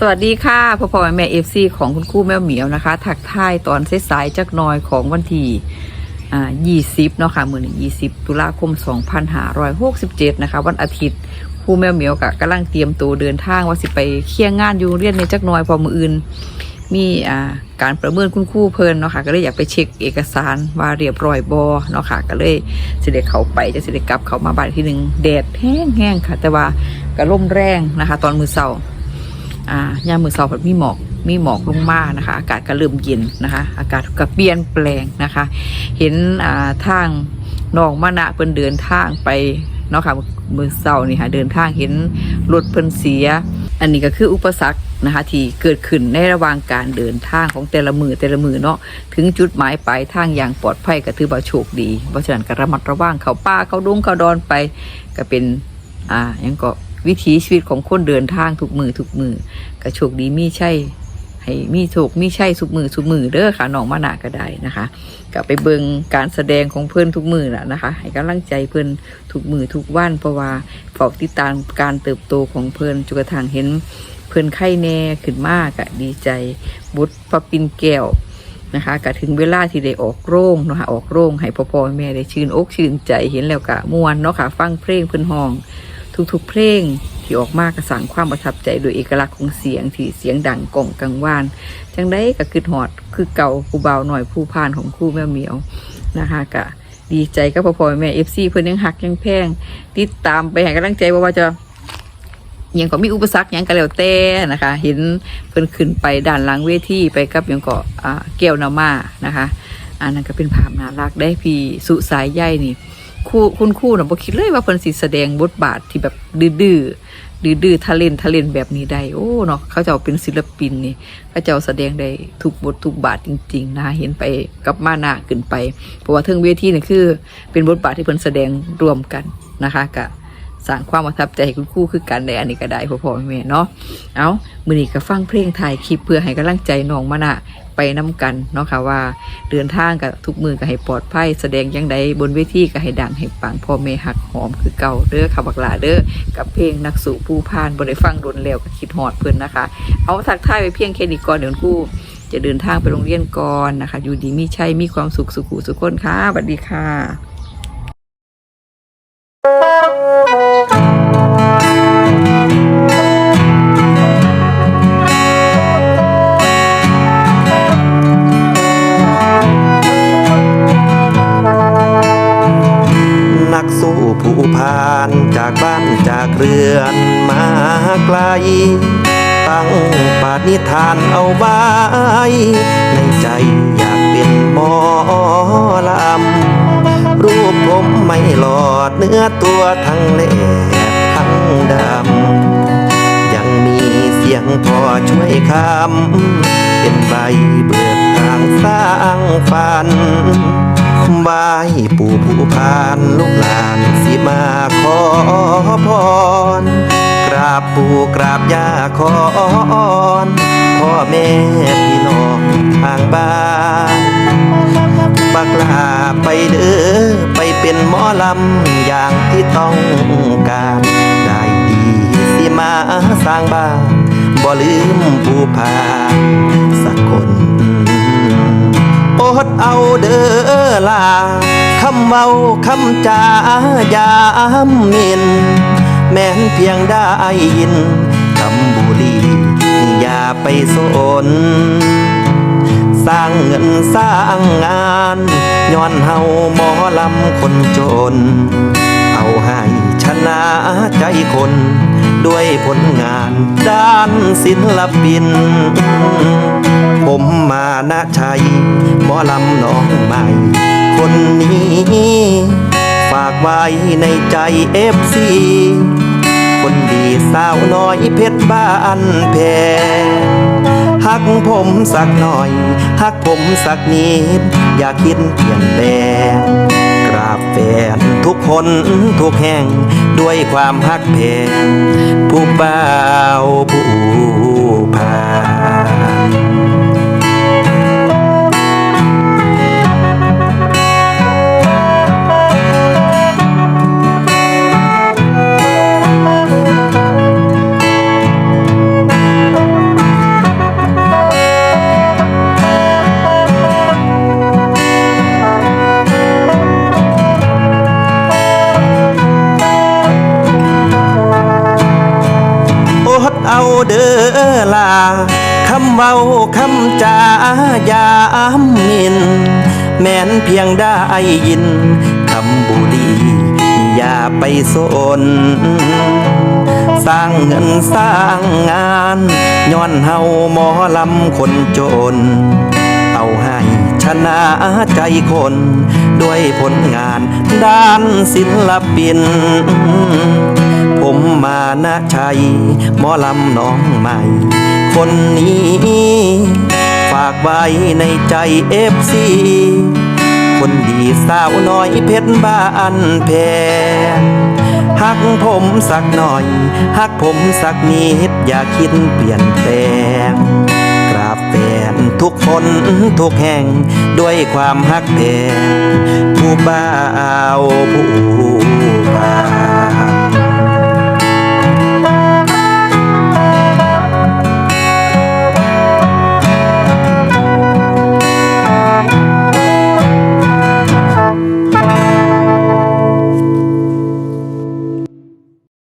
สวัสดีค่ะพ่อพ่อแม่เอฟซีของคุณคู่แม่เหมียวนะคะ ถักท้ายตอนสายๆจักน้อยของวันที่อ่า20เนาะค่ะมือนี้20ตุลาคม2567นะคะ วันอาทิตย์คู่แม่เหมียวกะกำลังเตรียมตัวเดินทางว่าสิไปเคี่ยงงานอยู่เรียนในจักน้อยพอมืออื่น มีการประเมินคุณคู่เพลินเนาะค่ะก็เลยอยากไปเช็คเอกสารว่าเรียบร้อยบอเนาะค่ะก็เลยเสด็จเขาไปจะสิเด็จกลับเขามาบ้านอีกทีหนึ่งแดดแห้งๆค่ะ แต่ว่าก็ร่มแรงนะคะ ตอนมือเสาร์ อ่ายามมือสอบมีหมอกมีหมอกลงมานะคะ อากาศก็เริ่มเย็นนะคะ อากาศก็เปลี่ยนแปลงนะคะ เห็นอ่าทางนองมะนะเพิ่นเดินทางไปเนาะค่ะมือเสานี่ค่ะเดินทางเห็นรถเพิ่นเสีย อันนี้ก็คืออุปสรรคนะคะที่เกิดขึ้นในระหว่างการเดินทางของแต่ละมือแต่ละมือเนาะถึงจุดหมายปลายทางอย่างปลอดภัยก็ถือว่าโชคดีเพราะฉะนั้นก็ระมัดระวังเขาป่าเขาดุงเขาดอนไปก็เป็นอ่ายังก็ วิถีชีวิตของคนเดินทางทุกมือทุกมือก็โชคดีมีใช่ให้มีโชคมีใช่ทุกมือทุกมือเด้อค่ะน้องมานาก็ได้นะคะก็ไปเบิงการแสดงของเพื่อนทุกมือน่ะนะคะ ให้กำลังใจเพื่อนทุกมือทุกวันเพราะว่าเฝ้าติดตามการเติบโตของเพื่อนจนกระทั่งเห็นเพื่อนไข้แน่ขึ้นมากอะดีใจบุตรปปินแก้วนะคะก็ถึงเวลาที่ได้ออกโรงนาะคะออกโรงให้พ่อพ่อแม่ได้ชื่นอกชื่นใจเห็นแล้วกะมวนเนาะค่ะฟังเพลงเพื่อนห้อง ทุกๆเพลงที่ออกมากระสังความประทับใจโดยเอกลักษณ์ของเสียงที่เสียงดังก้องกังวาน จังได้ก็คือหอดคือเก่าผู้เบาหน่อยผู้พานของคู่แม่เหมียวนะคะกะดีใจก็พอพอแม่เอฟซีเพิ่นยังหักยังแพงติดตามไปให้กำลังใจว่าว่าจะยังก็มีอุปสรรคยังก็แล้วแต่นะคะ เห็นเพิ่นขึ้นไปด้านหลังเวทีไปกับยังก็อ่าแก้วนามานะคะ อันนั้นก็เป็นภาพน่ารักได้พี่สุสายใยนี่ ครู่คุณครู่น่ะบ่คิดเลยว่าเพิ่นสิแสดงบทบาทที่แบบดื้อๆดื้อๆทะเลนทะเลนแบบนี้ได้โอ้เนาะเขาเจ้าเป็นศิลปินนี่เขาเจ้าแสดงได้ทุกบททุกบาทจริง ๆ นะคะเห็นไปกับมานาขึ้นไป เพราะว่าเทิงเวทีนี่คือ เป็นบทบาทที่เพิ่นแสดงรวมกันนะคะกะ สร้างความประทับใจให้คุณครู่คือกันในอันนี้ก็ได้พ่อพ่อแม่เนาะเอามือนี้ก็ฟังเพลงถ่ายคลิปเพื่อให้กำลังใจน้องมานะไปน้กันเนาะค่ะว่าเดินทางกับทุกมือก็ให้ปลอดภัยแสดงยังใดบนเวทีก็ให้ดังให้ปังพ่อแม่หักหอมคือเก่าเด้อค่ะบักหลาเด้อกับเพลงนักสู่ผู้พานบนได้ฟังดนแล้วก็คิดหอดเพื่อนนะคะ เอาทักทายไปเพียงแค่นี้ก่อนเดี๋ยวกูจะเดินทางไปโรงเรียนก่อนนะคะ อยู่ดีมีชัยมีความสุขสุขุสุขคนค่ะสวัสดีค่ะ เรือนมาไกล ตั้งปาณิธานเอาไว้ ในใจอยากเป็นหมอลำ รูปผมไม่หลอดเนื้อตัวทั้งเล็บทั้งดำ ยังมีเสียงพอช่วยคำ เป็นใบเบิกทางสร้างฝันบายปู่ผู้พานลูกหลานสิมาขอ ปู่กราบย่าขออ้อนพ่อแม่พี่น้องทางบ้านบักลาไปเด้อไปเป็นหมอลำอย่างที่ต้องการ ได้ดีสิมาสร้างบ้านบ่ลืมผู้พานสักคนอดเอาเด้อลาคำเว้าคำจายามมิน แม้นเพียงได้ยินคำบุรีอย่าไปสน สร้างเงินสร้างงานย้อนเฮาหมอลำคนจน เอาให้ชนะใจคน ด้วยผลงานด้านศิลปิน ผมมานะชัยหมอลำน้องใหม่ คนนี้ ฝากไว้ในใจเอฟซี คนดีสาวน้อยเพชรบ้านแพงหักผมสักหน่อย หักผมสักนิด อย่าคิดเปลี่ยนแปลงกราบแฟนทุกคนทุกแห่งด้วยความหักแพงผู้เบ่าผู้พา เอาเด้อลาคำเว้าคำจายามมิน แม้นเพียงได้ยินคำบุดีอย่าไปสนสร้างเงินสร้างงานย้อนเฮาหมอลำคนจน เอาให้ชนะใจคน ด้วยผลงานด้านศิลปิน ผมมานะชัย หมอลำน้องใหม่ คนนี้ ฝากไว้ในใจเอฟซีคนดีสาวน้อยเพชรบ้านแพงหักผมสักหน่อย หักผมสักนิด อย่าคิดเปลี่ยนแปลงกราบแฟนทุกคนทุกแห่งด้วยความหักแพงผู้บ่าวผู้พา